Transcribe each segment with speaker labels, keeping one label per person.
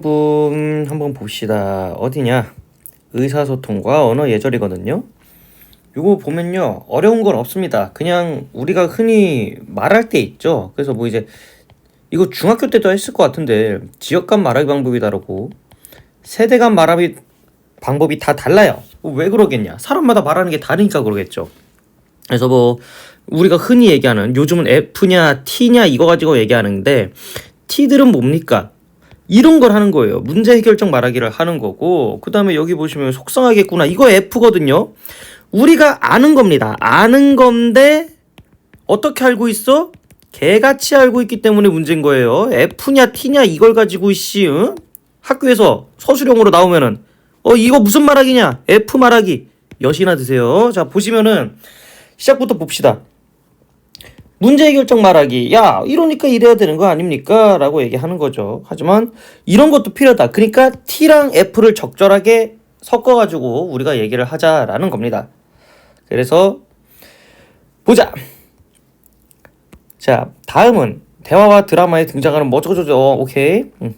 Speaker 1: 부분 한번 봅시다. 어디냐? 의사소통과 언어 예절이거든요. 요거 보면요. 어려운 건 없습니다. 그냥 우리가 흔히 말할 때 있죠. 그래서 뭐 이제 이거 중학교 때도 했을 것 같은데 지역 간 말하기 방법이 다르고 세대 간 말하기 방법이 다 달라요. 뭐왜 그러겠냐? 사람마다 말하는 게 다르니까 그러겠죠. 그래서 뭐 우리가 흔히 얘기하는 요즘은 F냐 T냐 이거 가지고 얘기하는데 T들은 뭡니까? 이런 걸 하는 거예요. 문제 해결적 말하기를 하는 거고 그 다음에 여기 보시면 속상하겠구나. 이거 F거든요. 우리가 아는 겁니다. 아는 건데 어떻게 알고 있어? 개같이 알고 있기 때문에 문제인 거예요. F냐 T냐 이걸 가지고 씨 응? 학교에서 서술형으로 나오면은 어 이거 무슨 말하기냐? F 말하기 여시나 드세요. 자 보시면은 시작부터 봅시다. 문제 해결적 말하기. 야, 이러니까 이래야 되는 거 아닙니까? 라고 얘기하는 거죠. 하지만 이런 것도 필요하다. 그러니까 T랑 F를 적절하게 섞어가지고 우리가 얘기를 하자라는 겁니다. 그래서 보자. 자, 다음은 대화와 드라마에 등장하는 뭐 어쩌고저쩌고. 어, 오케이. 음.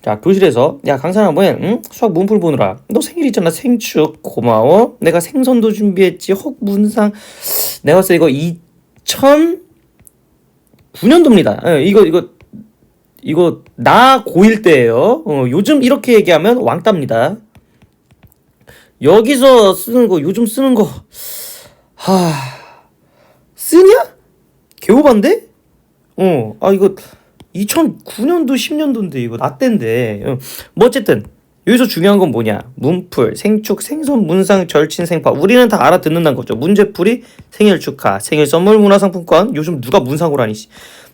Speaker 1: 자, 교실에서 야, 강산아 뭐해? 응? 수학 문풀 보느라. 너 생일 있잖아. 생축. 고마워. 내가 생선도 준비했지. 혹 문상. 내가 봤을 때 이거 2009년도입니다. 예, 이거 이거 이거 나 고1 때예요. 어, 요즘 이렇게 얘기하면 왕따입니다. 여기서 쓰는 거 요즘 쓰는 거 하... 쓰냐? 개오반데? 어, 아 이거 2009년도 10년도인데 이거 나 때인데. 어, 뭐 어쨌든 여기서 중요한 건 뭐냐? 문풀, 생축, 생선, 문상, 절친, 생파. 우리는 다 알아듣는다는 거죠. 문제풀이, 생일 축하, 생일 선물, 문화상품권. 요즘 누가 문상으로 하니? 씨.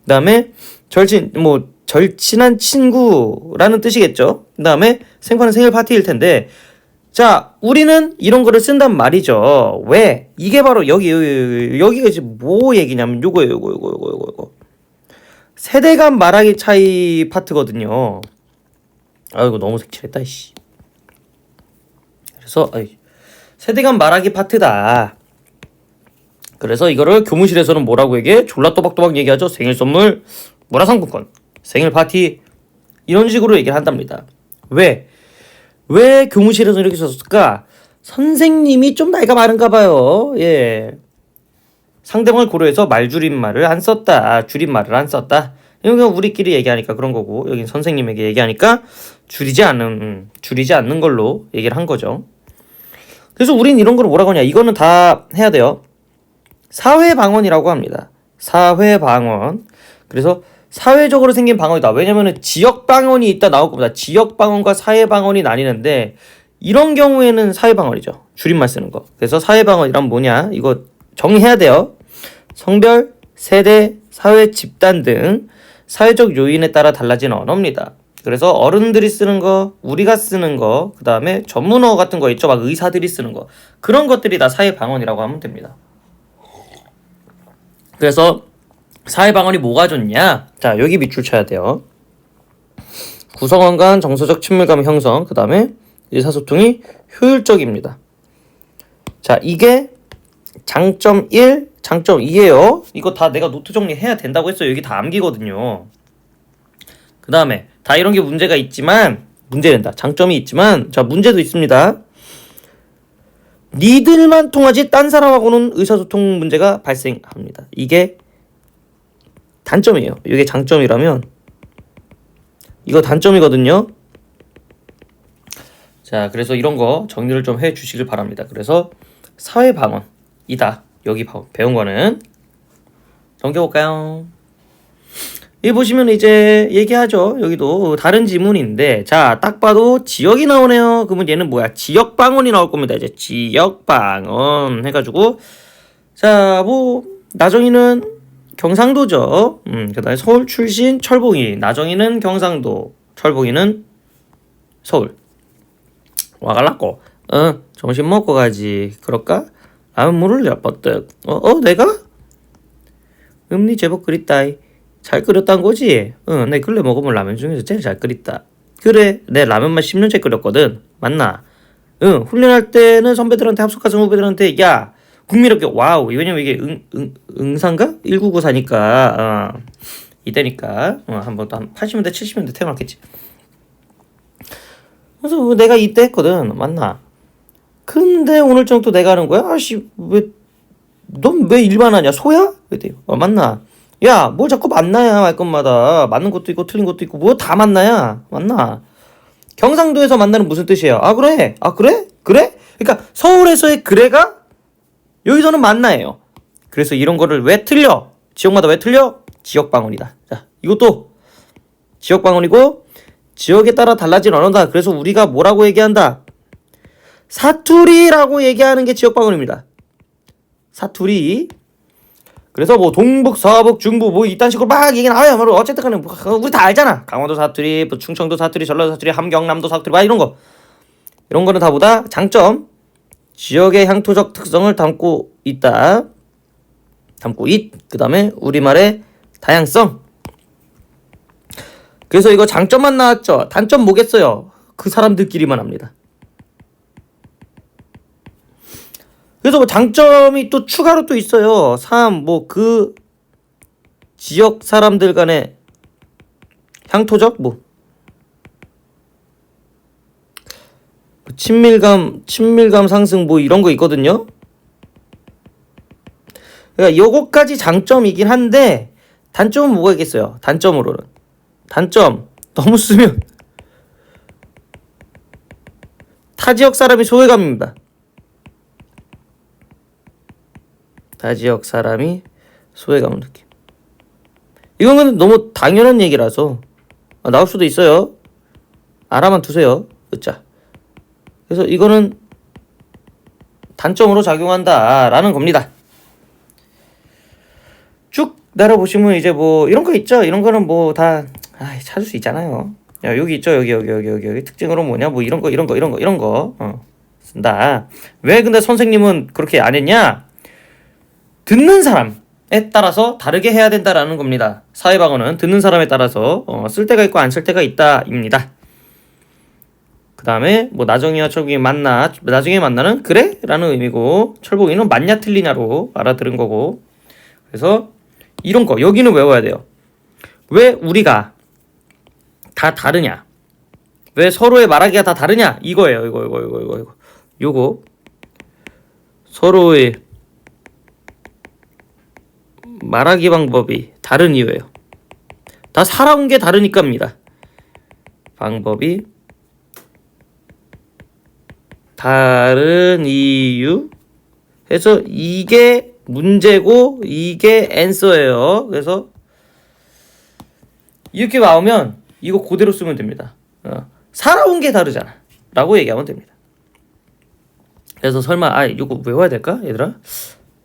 Speaker 1: 그다음에 절친, 뭐 절친한 친구라는 뜻이겠죠. 그 다음에 생파는 생일 파티일 텐데. 자, 우리는 이런 거를 쓴단 말이죠. 왜? 이게 바로 여기 여기 여기가 이제 뭐 얘기냐면 요거예요, 요거 요거 요거 요거 요거. 세대 간 말하기 차이 파트거든요. 아이고 너무 색칠했다 씨. 그래서 아이, 세대 간 말하기 파트다. 그래서 이거를 교무실에서는 뭐라고 얘기해? 졸라 또박또박 얘기하죠. 생일 선물, 문화상품권, 생일 파티 이런 식으로 얘기를 한답니다. 왜? 왜 교무실에서 이렇게 썼을까? 선생님이 좀 나이가 많은가 봐요. 예. 상대방을 고려해서 말줄임말을 안 썼다. 줄임말을 안 썼다. 이건 우리끼리 얘기하니까 그런 거고 여긴 선생님에게 얘기하니까 줄이지 않는 음, 줄이지 않는 걸로 얘기를 한 거죠. 그래서 우린 이런 걸 뭐라고 하냐? 이거는 다 해야 돼요. 사회 방언이라고 합니다. 사회 방언. 그래서 사회적으로 생긴 방언이다. 왜냐면은 지역 방언이 있다 나올 겁니다. 지역 방언과 사회 방언이 나뉘는데 이런 경우에는 사회 방언이죠. 줄임말 쓰는 거. 그래서 사회 방언이란 뭐냐? 이거 정리해야 돼요. 성별, 세대, 사회 집단 등 사회적 요인에 따라 달라지는 언어입니다. 그래서 어른들이 쓰는 거, 우리가 쓰는 거, 그 다음에 전문어 같은 거 있죠. 막 의사들이 쓰는 거. 그런 것들이 다 사회 방언이라고 하면 됩니다. 그래서 사회 방언이 뭐가 좋냐? 자, 여기 밑줄 쳐야 돼요. 구성원 간 정서적 친밀감 형성, 그 다음에 의사소통이 효율적입니다. 자, 이게 장점 1, 장점 2예요. 이거 다 내가 노트 정리해야 된다고 했어요. 여기 다 암기거든요. 그 다음에 다 이런 게 문제가 있지만 문제 된다. 장점이 있지만 자 문제도 있습니다. 니들만 통하지 딴 사람하고는 의사소통 문제가 발생합니다. 이게 단점이에요. 이게 장점이라면 이거 단점이거든요. 자, 그래서 이런 거 정리를 좀 해 주시길 바랍니다. 그래서 사회 방언이다. 여기 봐- 배운 거는 넘겨볼까요? 여기 보시면 이제 얘기하죠. 여기도 다른 지문인데 자, 딱 봐도 지역이 나오네요. 그러면 얘는 뭐야? 지역 방언이 나올 겁니다. 이제 지역 방언 해가지고 자, 뭐 나정이는 경상도죠. 음, 그다음에 서울 출신 철봉이, 나정이는 경상도, 철봉이는 서울. 와갈라고. 어, 점심 먹고 가지. 그럴까? 물을 엿버뜩. 어, 어, 내가? 음니 제법 그립다이. 잘 끓였단 거지? 응, 내 근래 먹어본 라면 중에서 제일 잘 끓였다. 그래, 내 라면만 10년째 끓였거든. 맞나? 응, 훈련할 때는 선배들한테 합숙하던 후배들한테 야, 국민학교 와우. 왜냐면 이게 응, 응, 응산가? 1994니까 어, 이때니까 어, 한번 또 한 80년대 70년대 태어났겠지. 그래서 뭐 내가 이때 했거든. 맞나? 근데 오늘 정도 내가 하는 거야? 아씨, 왜, 넌 왜 일만 하냐? 소야? 그랬대요. 어, 맞나? 야, 뭘 자꾸 만나야 말 것마다. 맞는 것도 있고, 틀린 것도 있고, 뭐 다 만나야? 맞나? 경상도에서 만나는 무슨 뜻이에요? 아, 그래? 아, 그래? 그래? 그러니까 서울에서의 그래가 여기서는 만나예요. 그래서 이런 거를 왜 틀려? 지역마다 왜 틀려? 지역 방언이다. 자, 이것도 지역 방언이고 지역에 따라 달라진 언어다. 그래서 우리가 뭐라고 얘기한다? 사투리라고 얘기하는 게 지역 방언입니다. 사투리. 그래서 뭐 동북, 서북, 중부 뭐 이딴 식으로 막 얘기는 아야 뭐 어쨌든 간에 뭐 우리 다 알잖아. 강원도 사투리, 뭐 충청도 사투리, 전라도 사투리, 함경남도 사투리 막 이런 거. 이런 거는 다보다 장점 지역의 향토적 특성을 담고 있다. 담고 있. 그다음에 우리말의 다양성. 그래서 이거 장점만 나왔죠. 단점 뭐겠어요? 그 사람들끼리만 합니다. 그래서 뭐 장점이 또 추가로 또 있어요. 3, 뭐 그 지역 사람들 간의 향토적 뭐 친밀감, 친밀감 상승 뭐 이런 거 있거든요. 그러니까 요거까지 장점이긴 한데 단점은 뭐가 있겠어요? 단점으로는 단점 너무 쓰면 타 지역 사람이 소외감입니다. 타 지역 사람이 소외감을 느낌. 이건 너무 당연한 얘기라서 아, 나올 수도 있어요. 알아만 두세요. 으짜. 그래서 이거는 단점으로 작용한다라는 겁니다. 쭉 내려보시면 이제 뭐 이런 거 있죠. 이런 거는 뭐 다 찾을 수 있잖아요. 야, 여기 있죠. 여기 여기 여기 여기 여기 특징으로 뭐냐? 뭐 이런 거 이런 거 이런 거 이런 거 어, 쓴다. 왜 근데 선생님은 그렇게 안 했냐? 듣는 사람에 따라서 다르게 해야 된다라는 겁니다. 사회방어는 듣는 사람에 따라서 어, 쓸 때가 있고 안 쓸 때가 있다입니다. 그 다음에 뭐 나정이와 철봉이 만나 나중에 만나는 그래? 라는 의미고 철봉이는 맞냐 틀리냐로 알아들은 거고 그래서 이런 거 여기는 외워야 돼요 왜 우리가 다 다르냐 왜 서로의 말하기가 다 다르냐 이거예요 이거 이거 이거 이거 이거 요거 서로의 말하기 방법이 다른 이유예요 다 살아온 게 다르니까입니다 방법이 다른 이유 해서 이게 문제고 이게 앤서예요. 그래서 이렇게 나오면 이거 그대로 쓰면 됩니다. 어, 살아온 게 다르잖아. 라고 얘기하면 됩니다. 그래서 설마 아 이거 외워야 될까 얘들아?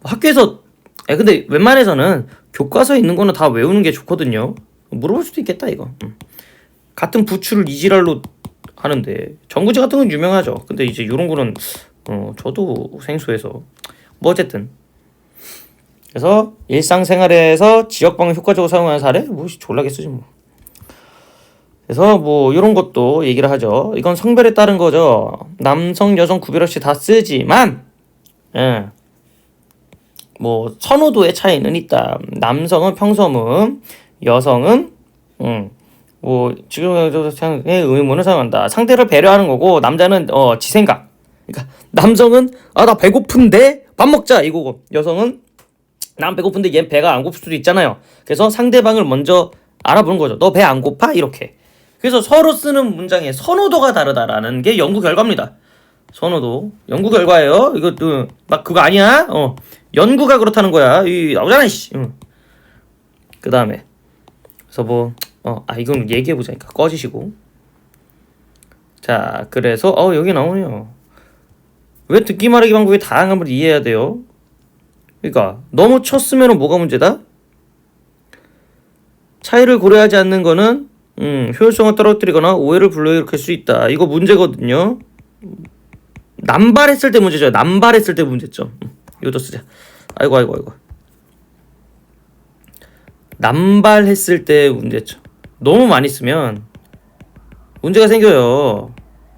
Speaker 1: 학교에서 아 근데 웬만해서는 교과서에 있는 거는 다 외우는 게 좋거든요. 물어볼 수도 있겠다 이거. 음. 같은 부추를 이지랄로 하는데 전구지 같은 건 유명하죠. 근데 이제 이런 거는 어 저도 생소해서 뭐 어쨌든 그래서 일상생활에서 지역방을 효과적으로 사용하는 사례 뭐 졸라겠어 뭐. 그래서 뭐 이런 것도 얘기를 하죠. 이건 성별에 따른 거죠. 남성 여성 구별 없이 다 쓰지만 예. 뭐 선호도의 차이는 있다. 남성은 평소문, 여성은 음, 뭐 지금 의 의문을 사용한다. 상대를 배려하는 거고 남자는 어 지 생각. 그러니까 남성은 아 나 배고픈데 밥 먹자 이거고 여성은 난 배고픈데 얘 배가 안 고플 수도 있잖아요. 그래서 상대방을 먼저 알아보는 거죠. 너 배 안 고파? 이렇게. 그래서 서로 쓰는 문장의 선호도가 다르다라는 게 연구 결과입니다. 선호도 연구 결과예요. 이것도 막 그거 아니야? 어 연구가 그렇다는 거야. 이 나오잖아. 씨. 응. 그 다음에 그래서 뭐 어, 아 이건 얘기해 보자니까 꺼지시고. 자, 그래서 어 여기 나오네요. 왜 듣기 말하기 방법이 다양함을 이해해야 돼요? 그러니까 너무 쳤으면 뭐가 문제다? 차이를 고려하지 않는 거는 음, 효율성을 떨어뜨리거나 오해를 불러일으킬 수 있다. 이거 문제거든요. 남발했을 때 문제죠. 남발했을 때 문제점. 음, 이것도 쓰자. 아이고 아이고 아이고. 남발했을 때 문제점. 너무 많이 쓰면 문제가 생겨요.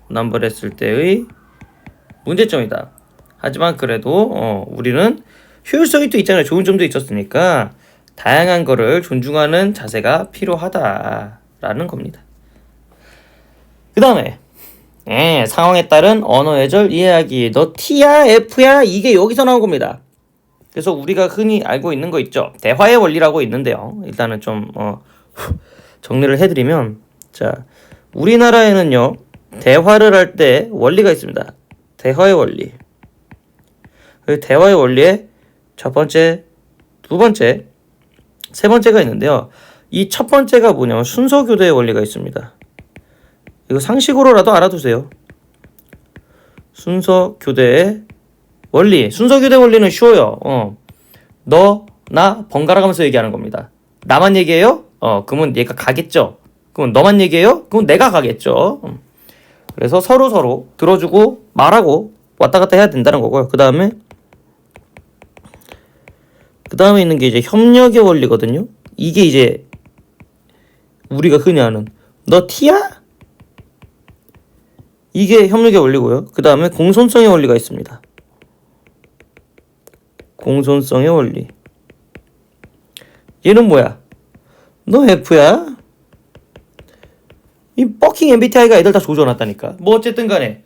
Speaker 1: 남발했을 때의 문제점이다. 하지만 그래도 어, 우리는 효율성이 또 있잖아요. 좋은 점도 있었으니까 다양한 거를 존중하는 자세가 필요하다라는 겁니다. 그 다음에 예, 상황에 따른 언어 예절 이해하기. 너 T야 F야 이게 여기서 나온 겁니다. 그래서 우리가 흔히 알고 있는 거 있죠. 대화의 원리라고 있는데요. 일단은 좀 어, 정리를 해드리면 자 우리나라에는요 대화를 할 때 원리가 있습니다. 대화의 원리. 그 대화의 원리에 첫 번째, 두 번째, 세 번째가 있는데요. 이 첫 번째가 뭐냐면 순서 교대의 원리가 있습니다. 이거 상식으로라도 알아두세요. 순서 교대의 원리. 순서 교대 원리는 쉬워요. 어. 너, 나 번갈아 가면서 얘기하는 겁니다. 나만 얘기해요? 어, 그러면 얘가 가겠죠. 그러면 너만 얘기해요? 그럼 내가 가겠죠. 음. 그래서 서로 서로 들어주고 말하고 왔다 갔다 해야 된다는 거고요. 그 다음에 그 다음에 있는 게 이제 협력의 원리거든요. 이게 이제 우리가 흔히 하는 너 T야? 이게 협력의 원리고요. 그 다음에 공손성의 원리가 있습니다. 공손성의 원리. 얘는 뭐야? 너 F야? 이 버킹 MBTI가 애들 다 조져놨다니까. 뭐 어쨌든 간에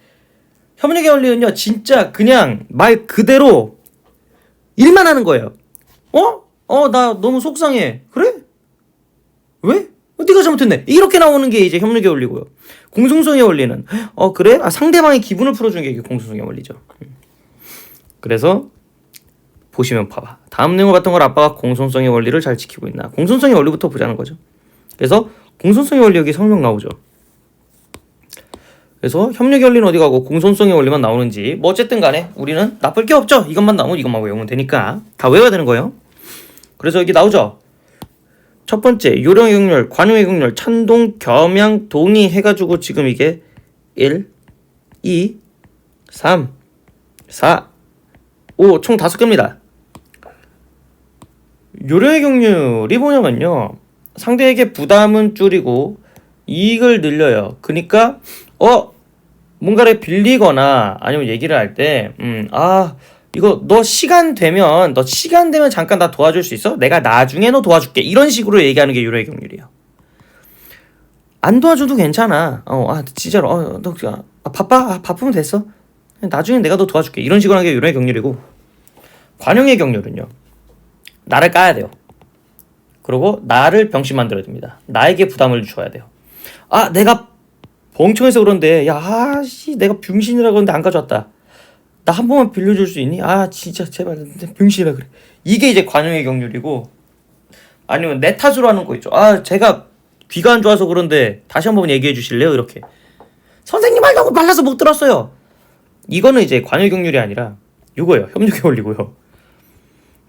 Speaker 1: 협력의 원리는요, 진짜 그냥 말 그대로 일만 하는 거예요. 어? 어, 나 너무 속상해. 그래? 네가 잘못했네. 이렇게 나오는 게 이제 협력의 원리고요. 공손성의 원리는 어 그래? 아, 상대방의 기분을 풀어주는 게 이게 공손성의 원리죠. 음. 그래서 보시면 봐봐. 다음 내용을 바탕으로 아빠가 공손성의 원리를 잘 지키고 있나? 공손성의 원리부터 보자는 거죠. 그래서 공손성의 원리 여기 설명 나오죠. 그래서 협력의 원리는 어디 가고 공손성의 원리만 나오는지 뭐 어쨌든 간에 우리는 나쁠 게 없죠. 이것만 나오면 이것만 외우면 되니까 다 외워야 되는 거예요. 그래서 여기 나오죠. 첫 번째 요령의 경렬, 관용의 경렬, 찬동, 겸양, 동의 해가지고 지금 이게 1, 2, 3, 4, 5, 총 다섯 개입니다. 요령의 경률이 뭐냐면요. 상대에게 부담은 줄이고 이익을 늘려요. 그러니까 어 뭔가를 빌리거나 아니면 얘기를 할 때 음, 아 이거 너 시간 되면 너 시간 되면 잠깐 나 도와줄 수 있어? 내가 나중에 너 도와줄게. 이런 식으로 얘기하는 게 요령의 경률이에요. 안 도와줘도 괜찮아. 어, 아 진짜로 어, 너 아, 바빠? 아, 바쁘면 됐어. 나중에 내가 너 도와줄게. 이런 식으로 하는 게 요령의 경률이고 관용의 경률은요. 나를 까야 돼요. 그리고 나를 병신 만들어야 됩니다. 나에게 부담을 줘야 돼요. 아, 내가 벙청해서 그런데, 야, 아씨, 내가 병신이라 그러는데 안 가져왔다. 나 한 번만 빌려줄 수 있니? 아, 진짜, 제발, 병신이라 그래. 이게 이제 관용의 경률이고, 아니면 내 탓으로 하는 거 있죠. 아, 제가 귀가 안 좋아서 그런데 다시 한 번 얘기해 주실래요? 이렇게. 선생님 말 너무 말라서 못 들었어요. 이거는 이제 관용 경률이 아니라, 이거예요. 협력의 원리고요.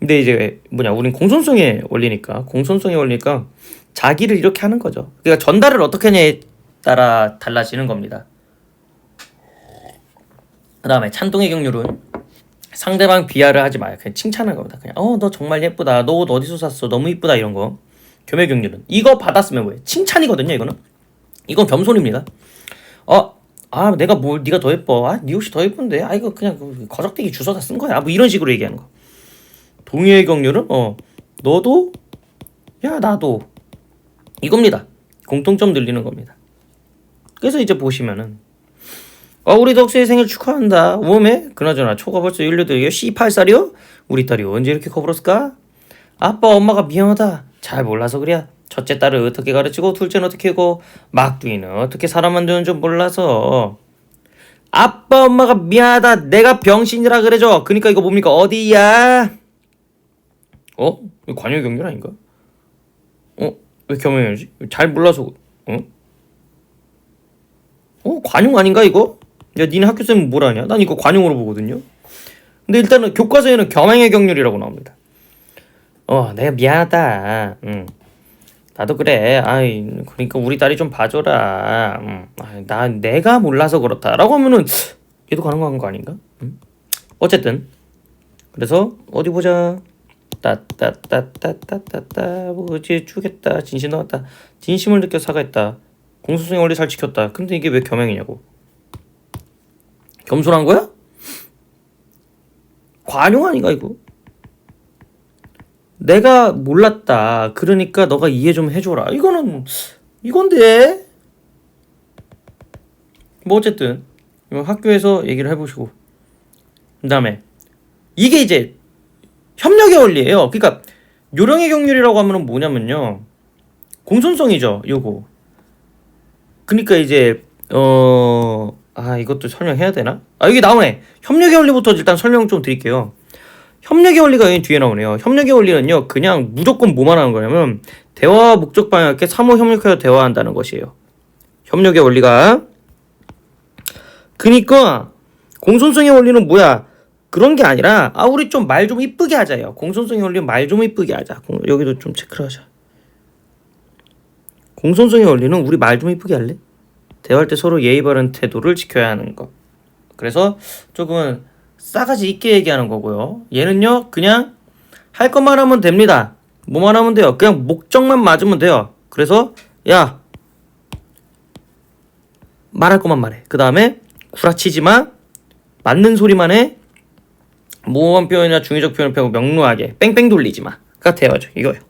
Speaker 1: 근데 이제 뭐냐 우린 공손성의 원리니까 공손성의 원리니까 자기를 이렇게 하는 거죠. 그러니까 전달을 어떻게 하냐에 따라 달라지는 겁니다. 그 다음에 찬동의 경률은 상대방 비하를 하지 마요. 그냥 칭찬하는 겁니다. 그냥 어 너 정말 예쁘다. 너 옷 어디서 샀어? 너무 이쁘다 이런 거. 겸의 경률은 이거 받았으면 뭐해? 칭찬이거든요. 이거는 이건 겸손입니다. 어. 아 내가 뭘 네가 더 예뻐 아네 옷이 더 예쁜데 아 이거 그냥 거적대기 주워다 쓴 거야 뭐 이런 식으로 얘기하는 거 동의의 경률은 어 너도 야 나도 이겁니다. 공통점 늘리는 겁니다. 그래서 이제 보시면은 어 우리 덕수의 생일 축하한다. 몸에 그나저나 초가 벌써 1년도에 18살이요? 우리 딸이 언제 이렇게 커버렸을까? 아빠 엄마가 미안하다. 잘 몰라서 그래. 첫째 딸을 어떻게 가르치고 둘째는 어떻게 하고 막둥이는 어떻게 사람 만드는 줄 몰라서 아빠 엄마가 미안하다. 내가 병신이라 그래줘. 그러니까 이거 뭡니까 어디야? 어? 관여 경륜 아닌가? 어? 왜 겸해야지? 잘 몰라서 어? 어? 관용 아닌가 이거? 야 니네 학교 쌤은 뭘 아냐? 난 이거 관용으로 보거든요. 근데 일단은 교과서에는 겸행의 경률이라고 나옵니다. 어 내가 미안하다. 응. 나도 그래. 아이 그러니까 우리 딸이 좀 봐줘라. 응. 아, 나 내가 몰라서 그렇다 라고 하면은 얘도 가능한 거 아닌가? 응? 어쨌든. 그래서 어디 보자. 따따따따따따따 뭐지? 주겠다. 진심 나왔다. 진심을 느껴 사과했다. 공소성의 원리 잘 지켰다. 근데 이게 왜 겸행이냐고 겸손한 거야? 관용 아닌가 이거 내가 몰랐다 그러니까 너가 이해 좀 해줘라 이거는 이건데 뭐 어쨌든 이거 학교에서 얘기를 해보시고 그 다음에 이게 이제 협력의 원리예요. 그러니까 요령의 경률이라고 하면은 뭐냐면요 공손성이죠. 요거. 그러니까 이제 어. 아 이것도 설명해야 되나? 아 여기 나오네. 협력의 원리부터 일단 설명 좀 드릴게요. 협력의 원리가 여기 뒤에 나오네요. 협력의 원리는요, 그냥 무조건 뭐만 하는 거냐면 대화 목적 방향에 사모 협력하여 대화한다는 것이에요. 협력의 원리가. 그니까 공손성의 원리는 뭐야? 그런 게 아니라 아 우리 좀 말 좀 이쁘게 하자요. 공손성의 원리는 말 좀 이쁘게 하자. 공- 여기도 좀 체크를 하자. 공손성의 원리는 우리 말 좀 이쁘게 할래? 대화할 때 서로 예의 바른 태도를 지켜야 하는 것. 그래서 조금 싸가지 있게 얘기하는 거고요. 얘는요, 그냥 할 것만 하면 됩니다. 뭐만 하면 돼요. 그냥 목적만 맞으면 돼요. 그래서 야 말할 것만 말해. 그 다음에 구라치지 마. 맞는 소리만 해. 모호한 표현이나 중의적 표현을 펴고 명료하게 뺑뺑 돌리지 마. 가 대화죠. 이거요.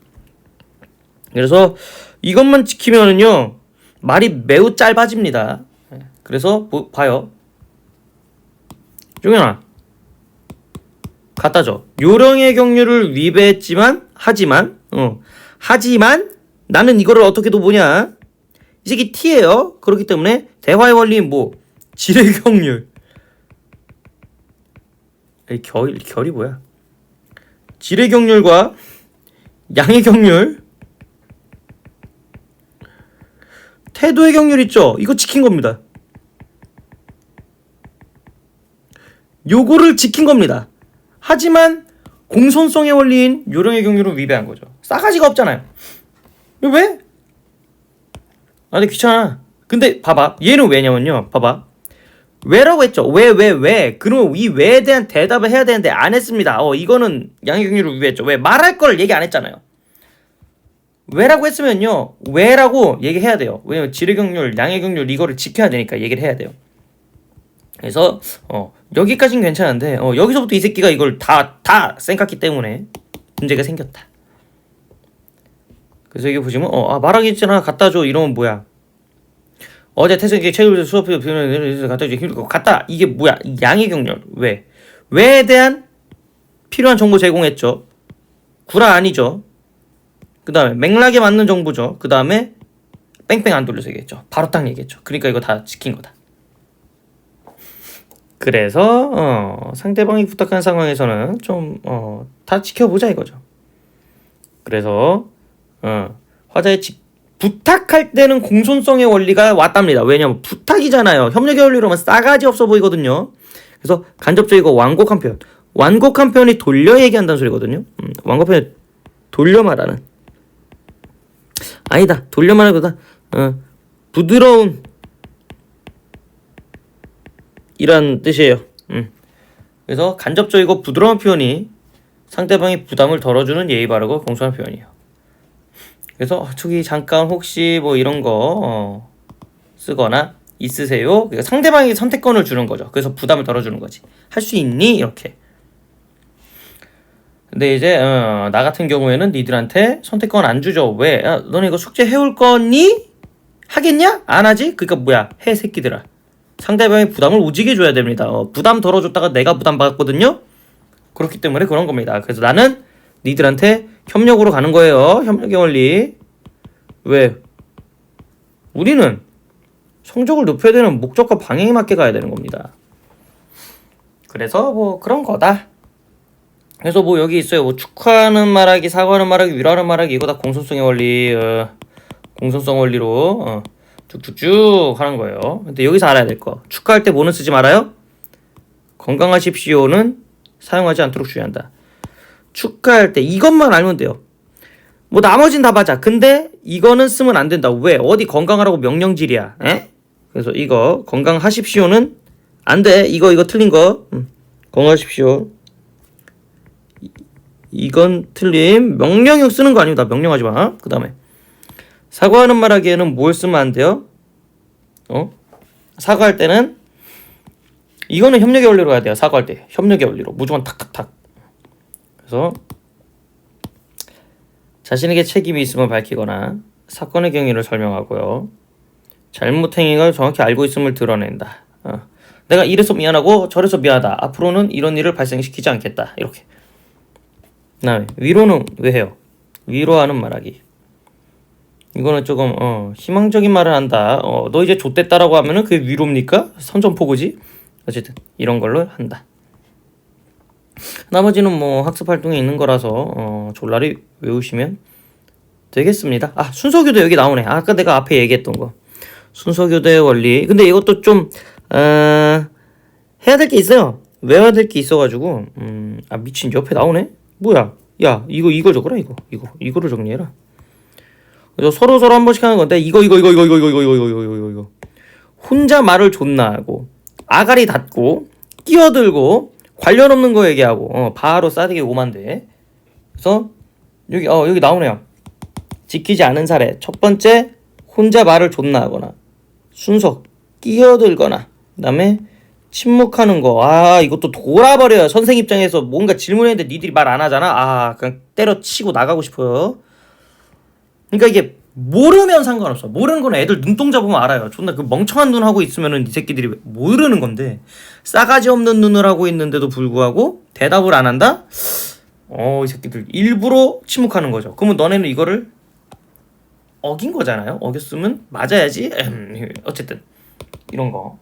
Speaker 1: 그래서 이것만 지키면은요 말이 매우 짧아집니다. 그래서 보- 봐요. 종현아 갖다 줘. 요령의 경륜을 위배했지만 하지만 어 하지만 나는 이거를 어떻게도 뭐냐 이 새끼 T예요. 그렇기 때문에 대화의 원리는 뭐 경륜 이 결, 결이 뭐야? 질의 경률과 양의 경률 태도의 경률 있죠? 이거 지킨 겁니다. 요거를 지킨 겁니다. 하지만 공손성의 원리인 요령의 경륜을 위배한 거죠. 싸가지가 없잖아요. 왜? 아, 근데 귀찮아. 근데 봐봐. 얘는 왜냐면요. 봐봐. 왜라고 했죠. 왜, 왜, 왜. 그럼 이 왜에 대한 대답을 해야 되는데 안 했습니다. 어, 이거는 양의 경륜을 위배했죠. 왜? 말할 걸 얘기 안 했잖아요. 왜라고 했으면요. 왜라고 얘기해야 돼요. 왜냐면 질의 경률, 양의 경률 이거를 지켜야 되니까 얘기를 해야 돼요. 그래서 어, 여기까지는 괜찮은데 어, 여기서부터 이 새끼가 이걸 다다 생각했기 때문에 문제가 생겼다. 그래서 여기 보시면 어, 아, 말하기 있잖아 갖다 줘 이러면 뭐야? 어제 태생이 책을 수업에 비는 갖다 줘 힘들고 갖다 이게 뭐야? 양의 경률 왜? 왜에 대한 필요한 정보 제공했죠. 구라 아니죠. 그 다음에 맥락에 맞는 정보죠. 그 다음에 뺑뺑 안 돌려서 얘기했죠. 바로 딱 얘기했죠. 그러니까 이거 다 지킨 거다. 그래서 어, 상대방이 부탁한 상황에서는 좀 어, 다 지켜보자 이거죠. 그래서 어, 화자의 지, 부탁할 때는 공손성의 원리가 왔답니다. 왜냐면 부탁이잖아요. 협력의 원리로만 싸가지 없어 보이거든요. 그래서 간접적이고 완곡한 표현. 완곡한 표현이 돌려 얘기한다는 소리거든요. 음, 완곡한 돌려 말하는. 아니다. 돌려 말하기보다 어, 부드러운 이란 뜻이에요. 음. 그래서 간접적이고 부드러운 표현이 상대방의 부담을 덜어주는 예의 바르고 공손한 표현이에요. 그래서 어, 저기 잠깐 혹시 뭐 이런 거 어, 쓰거나 있으세요? 그러니까 상대방에게 선택권을 주는 거죠. 그래서 부담을 덜어주는 거지. 할 수 있니? 이렇게. 근데 이제 어, 나 같은 경우에는 니들한테 선택권 안 주죠. 왜? 야, 너네 이거 숙제 해올 거니? 하겠냐? 안 하지? 그러니까 뭐야? 해 새끼들아. 상대방의 부담을 오지게 줘야 됩니다. 어, 부담 덜어줬다가 내가 부담 받았거든요. 그렇기 때문에 그런 겁니다. 그래서 나는 니들한테 협력으로 가는 거예요. 협력의 원리. 왜? 우리는 성적을 높여야 되는 목적과 방향에 맞게 가야 되는 겁니다. 그래서 뭐 그런 거다. 그래서 뭐 여기 있어요. 뭐 축하하는 말하기, 사과하는 말하기, 위로하는 말하기 이거 다 공손성의 원리, 어, 공손성 원리로 어, 쭉쭉쭉 하는 거예요. 근데 여기서 알아야 될 거. 축하할 때 뭐는 쓰지 말아요? 건강하십시오는 사용하지 않도록 주의한다. 축하할 때 이것만 알면 돼요. 뭐 나머진 다 맞아. 근데 이거는 쓰면 안 된다. 왜? 어디 건강하라고 명령질이야. 에? 그래서 이거 건강하십시오는 안 돼. 이거 이거 틀린 거. 음, 건강하십시오. 이- 이건 틀림. 명령형 쓰는 거 아닙니다. 명령하지 마. 그 다음에 사과하는 말 하기에는 뭘 쓰면 안 돼요? 어? 사과할 때는 이거는 협력의 원리로 해야 돼요. 사과할 때 협력의 원리로 무조건 탁탁탁. 그래서 자신에게 책임이 있음을 밝히거나 사건의 경위를 설명하고요. 잘못 행위가 정확히 알고 있음을 드러낸다. 어. 내가 이래서 미안하고 저래서 미안하다. 앞으로는 이런 일을 발생시키지 않겠다. 이렇게. 그다음에 위로는 왜 해요? 위로하는 말하기. 이거는 조금 어, 희망적인 말을 한다. 어, 너 이제 좆됐다라고 하면은 그게 위로입니까? 선전포고지. 어쨌든 이런 걸로 한다. 나머지는 뭐 학습 활동에 있는 거라서 어, 졸라리 외우시면 되겠습니다. 아 순서교대 여기 나오네. 아까 내가 앞에 얘기했던 거 순서교대 원리. 근데 이것도 좀 어, 해야 될 게 있어요. 외워야 될 게 있어가지고 음, 아 미친 옆에 나오네. 뭐야? 야 이거 이거 적어라 이거. 이거 이거를 정리해라. 서로 서로 한 번씩 하는 건데 이거 이거 이거 이거 이거 이거 이거 이거 이거 이거. 이거 이거 혼자 말을 존나 하고 아가리 닫고 끼어들고 관련 없는 거 얘기하고 어, 바로 싸대기 오만데 그래서 여기 어 여기 나오네요. 지키지 않은 사례. 첫 번째 혼자 말을 존나 하거나 순서 끼어들거나 그다음에 침묵하는 거 아 이것도 돌아버려요 선생 입장에서 뭔가 질문했는데 니들이 말 안 하잖아 아 그냥 때려치고 나가고 싶어요 그러니까 이게 모르면 상관없어. 모르는 건 애들 눈동자 보면 알아요. 존나 그 멍청한 눈 하고 있으면은 이 새끼들이 모르는 건데 싸가지 없는 눈을 하고 있는데도 불구하고 대답을 안 한다? 어, 이 새끼들 일부러 침묵하는 거죠. 그러면 너네는 이거를 어긴 거잖아요. 어겼으면 맞아야지. 에헴, 어쨌든 이런 거.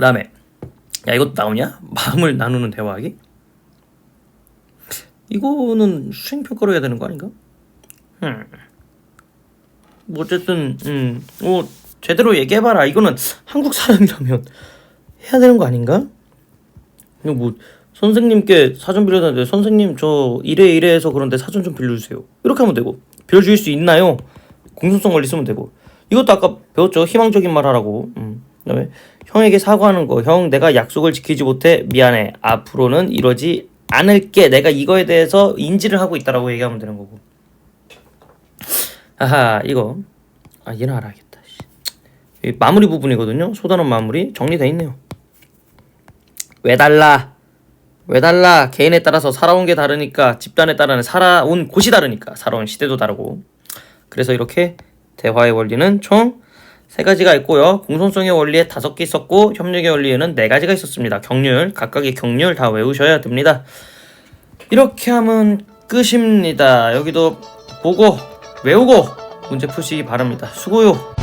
Speaker 1: 그 다음에 야 이것도 나오냐? 마음을 나누는 대화하기? 이거는 수행 평가로 해야 되는 거 아닌가? 음. 뭐 어쨌든 음, 뭐 제대로 얘기해봐라. 이거는 한국 사람이라면 해야 되는 거 아닌가? 이거 뭐 선생님께 사전 빌려달는데 선생님 저 이래 이래 해서 그런데 사전 좀 빌려주세요. 이렇게 하면 되고 빌려줄 수 있나요? 공손성 관리 쓰면 되고 이것도 아까 배웠죠. 희망적인 말 하라고. 음. 그다음에 형에게 사과하는 거. 형 내가 약속을 지키지 못해 미안해. 앞으로는 이러지 않을게. 내가 이거에 대해서 인지를 하고 있다라고 얘기하면 되는 거고. 아하 이거 아 얘는 알아야겠다. 마무리 부분이거든요. 소단원 마무리 정리돼 있네요. 왜 달라? 왜 달라? 개인에 따라서 살아온 게 다르니까 집단에 따라는 살아온 곳이 다르니까 살아온 시대도 다르고 그래서 이렇게 대화의 원리는 총 세 가지가 있고요. 공손성의 원리에 다섯 개 있었고 협력의 원리에는 네 가지가 있었습니다. 경률 각각의 경률 다 외우셔야 됩니다. 이렇게 하면 끝입니다. 여기도 보고 외우고 문제 푸시기 바랍니다. 수고요.